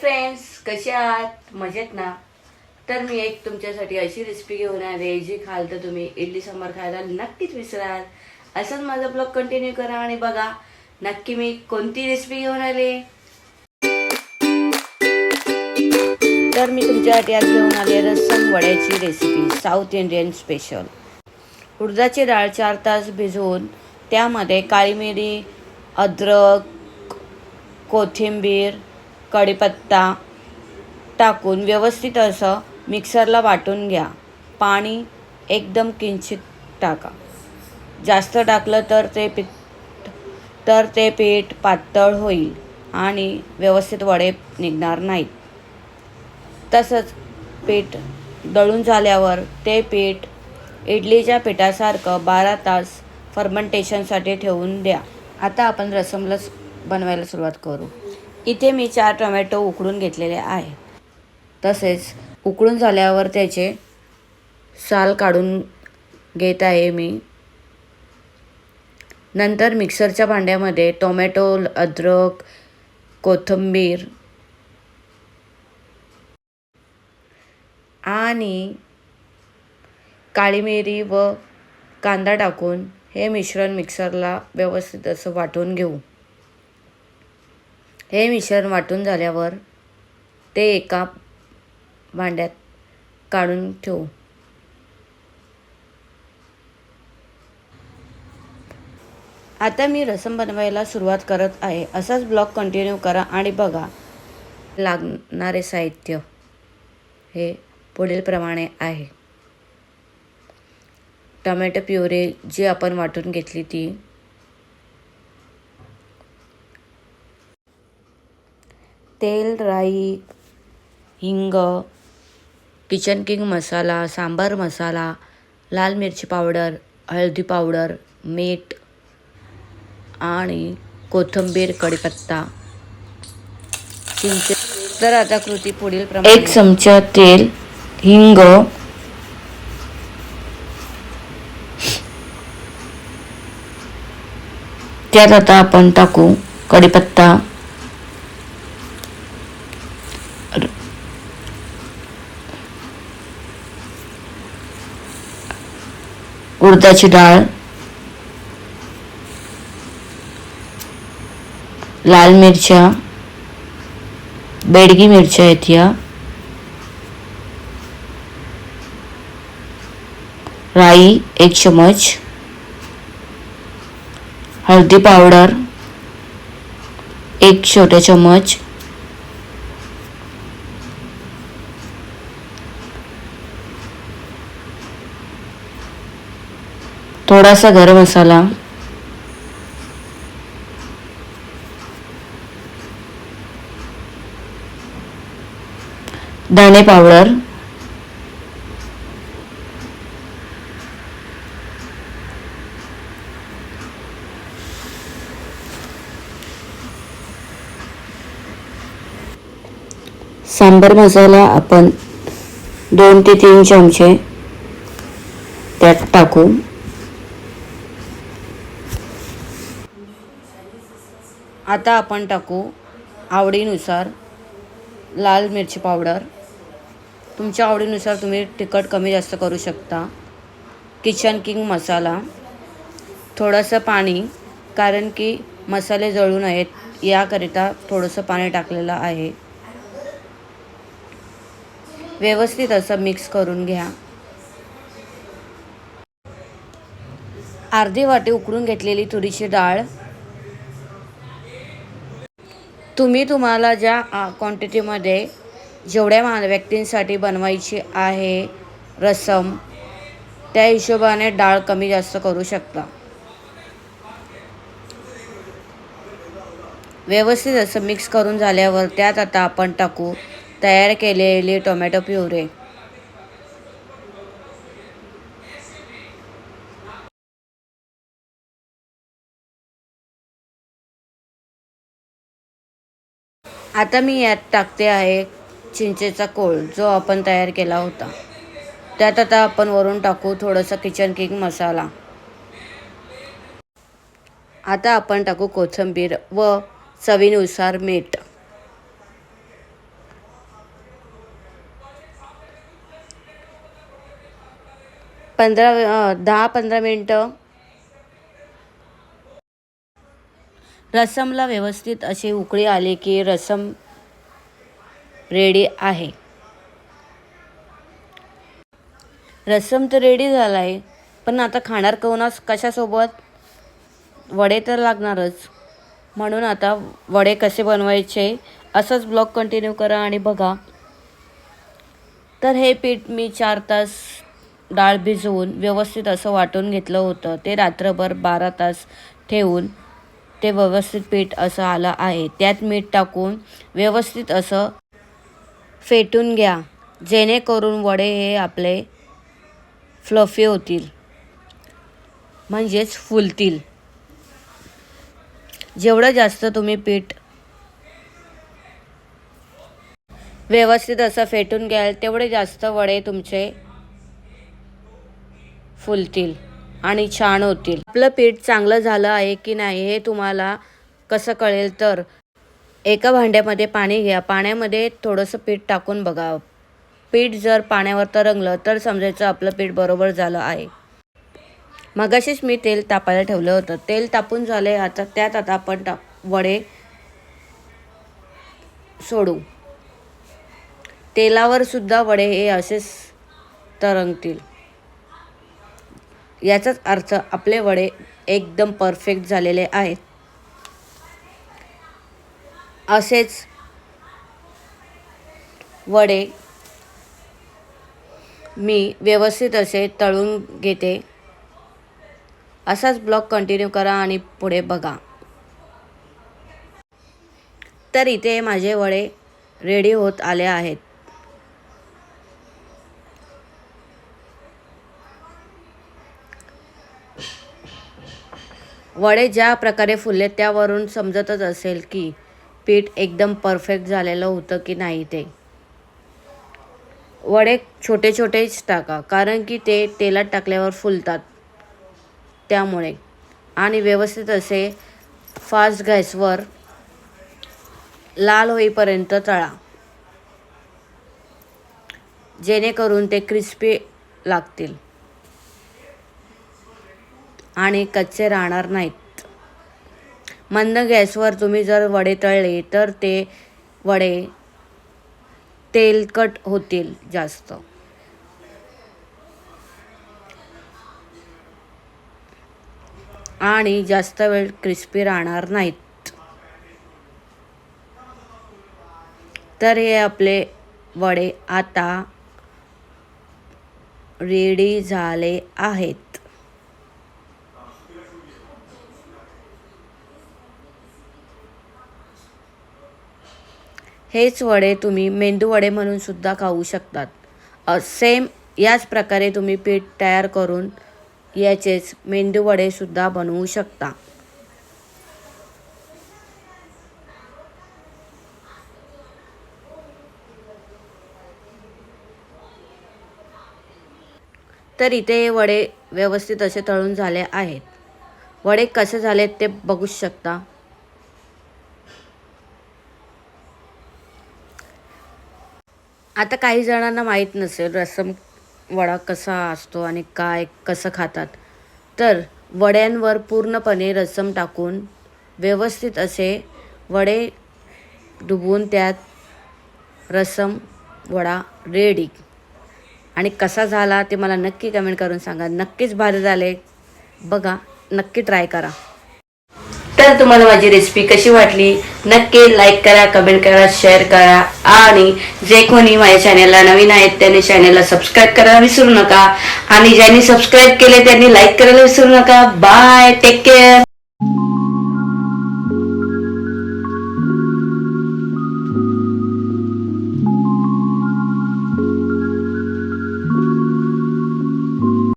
Friends कसे आहात? मजेत ना? तर मी एक तुमच्यासाठी अशी रेसिपी घेऊन आले जी खाल तर तुम्ही इडली सांबार खायला नक्कीच विसराल. असंच माझा ब्लॉग कंटिन्यू करा आणि बघा नक्की मी कोणती रेसिपी घेऊन आले? तर मी तुमच्यासाठी आज घेऊन आले रस्सम वड्याची रेसिपी साऊथ इंडियन स्पेशल उडदाची डाळ चार तास भिजवून त्यामध्ये काळी मिरी अद्रक कोथिंबीर कढीपत्ता टाकून व्यवस्थित असं मिक्सरला वाटून घ्या. पाणी एकदम किंचित टाका. जास्त टाकलं तर ते पीठ तर ते पीठ पातळ होईल आणि व्यवस्थित वडे निघणार नाहीत. तसंच पीठ दळून झाल्यावर ते पीठ इडलीच्या पिठासारखं बारा तास फर्मेंटेशनसाठी ठेवून द्या. आता आपण रसमला बनवायला सुरुवात करू. इथे मी चार टोमॅटो उकडून घेतलेले आहे. तसेच उकडून झाल्यावर त्याचे साल काढून घेत आहे मी. नंतर मिक्सरच्या भांड्यामध्ये टोमॅटो अद्रक कोथिंबीर आणि काळी मिरी व कांदा टाकून हे मिश्रण मिक्सरला व्यवस्थित असं वाटून घेऊ. हे मिश्रण वाटून झाल्यावर ते एका भांड्यात काढून ठेवू. आता मी रसम बनवायला सुरुवात करत आहे. असाच ब्लॉग कंटिन्यू करा आणि बघा. लागणारे साहित्य हे पुढीलप्रमाणे आहे. टमॅटो प्युरे जी आपण वाटून घेतली ती तेल राई हिंग किचन किंग मसाला सांबार मसाला लाल मिरची पावडर हळदी पावडर मीठ आणि कोथिंबीर कढीपत्ता. चिंच तर आता कृती पुढील प्रमाणे. एक चमचा तेल हिंग त्यात आता आपण टाकू कढीपत्ता. उडदाची डाळ लाल मिरच्या बेडगी मिरच्या आहेत या. राई एक चमच हळदी पावडर एक छोटा चम्मच थोडासा गरम मसाला. दाणे पावडर. सांबर मसाला आपण दोन ते तीन चमचे त्यात टाकू. आता आपण टाकू आवडीनुसार लाल मिरची पावडर. तुमच्या आवडीनुसार तुम्ही तिखट कमी जास्त करू शकता. Kitchen King masala. थोडंसं पाणी कारण की मसाले जळू नयेत याकरिता थोडंसं पाणी टाकलेलं आहे. व्यवस्थित असं मिक्स करून घ्या. अर्धी वाटी उकडून घेतलेली तुरीची डाळ तुम्ही तुम्हाला ज्या क्वांटिटीमध्ये जेवढ्या मा व्यक्तींसाठी बनवायची आहे रसम त्या हिशोबाने डाळ कमी जास्त करू शकता. व्यवस्थित असं मिक्स करून झाल्यावर त्यात आता आपण टाकू तयार केलेली टोमॅटो प्युरे आता मी यात टाकते आहे चिंचेचा कोळ जो आपण तयार केला होता. त्यात आता आपण वरून टाकू थोडंसं किचन किंग मसाला. आता आपण टाकू कोथिंबीर व चवीनुसार मीठ. पंधरा दहा पंधरा मिनटं रसमला व्यवस्थित अशी उकळी आली की रसम रेडी आहे. रसम तर रेडी झाला आहे पण आता खाणार कोणास? कशासोबत? वडे तर लागणारच. म्हणून आता वडे कसे बनवायचे असंच ब्लॉग कंटिन्यू करा आणि बघा. तर हे पीठ मी चार तास डाळ भिजवून व्यवस्थित असं वाटून घेतलं होतं. ते रात्रभर बारा तास ठेवून ते व्यवस्थित पीठ असं आलं आहे. त्यात मीठ टाकून व्यवस्थित असं फेटून घ्या. जेणेकरून वडे हे आपले फ्लफी होतील. म्हणजेच फुलतील. जेवढं जास्त तुम्ही पीठ व्यवस्थित असं फेटून घ्याल तेवढे जास्त वडे तुमचे फुलतील. आणि छान होतील. आपलं पीठ चांगलं झालं आहे की नाही हे तुम्हाला कसं कळेल तर एका भांड्यामध्ये पाणी घ्या. पाण्यामध्ये थोडंसं पीठ टाकून बघा. पीठ जर पाण्यावर तरंगलं तर समजायचं आपलं पीठ बरोबर झालं आहे. मगाशीच मी तेल तापायला ठेवलं होतं. तेल तापून झाले आता त्यात आता आपण टा वडे सोडू. तेलावर सुद्धा वडे हे असेच तरंगतील. याचाच अर्थ आपले वडे एकदम परफेक्ट झालेले आहेत. असेच वडे मी व्यवस्थित असे तळून घेते. असाच ब्लॉग कंटिन्यू करा आणि पुढे बघा. तर इथे माझे वडे रेडी होत आले आहेत. वडे ज्या प्रकारे फुलले त्यावरून समजतच असेल की पीठ एकदम परफेक्ट झालेलं होतं की नाही ते. वडे छोटे छोटेच टाका कारण की ते तेलात टाकल्यावर फुलतात त्यामुळे. आणि व्यवस्थित असे फास्ट गॅसवर लाल होईपर्यंत तळा. जेणेकरून ते क्रिस्पी लागतील. आणि कच्चे राहणार नाहीत. मंद गॅसवर तुम्ही जर वडे तळले तर ते वडे तेलकट होतील जास्त. आणि जास्त वेळ क्रिस्पी राहणार नाहीत. तर हे आपले वडे आता रेडी झाले आहेत. हेच वडे तुम्ही मेंदू वडे म्हणून सुद्धा खाऊ शकतात. सेम याच प्रकारे तुम्ही पीठ तयार करून याचेच मेंदू सुद्धा बनवू शकता. तर इथे हे वडे व्यवस्थित असे तळून झाले आहेत. वडे कसे झालेत ते बघूच शकता. आता काही जणांना माहीत नसेल रसम वडा कसा असतो आणि काय कसं खातात. तर वड्यांवर पूर्णपणे रसम टाकून व्यवस्थित असे वडे डुबवून त्यात रसम वडा रेडी आणि कसा झाला ते मला नक्की कमेंट करून सांगा. नक्कीच भारी झाले. बघा नक्की ट्राय करा. तर तुम्हाला माझी रेसिपी कशी वाटली नक्की लाईक करा कमेंट करा शेअर करा. आणि जे कोणी माझ्या चॅनेलला नवीन आहेत त्यांनी चॅनेलला सबस्क्राईब करायला विसरू नका. आणि ज्यांनी सबस्क्राईब केले त्यांनी लाईक करायला विसरू नका. Bye take care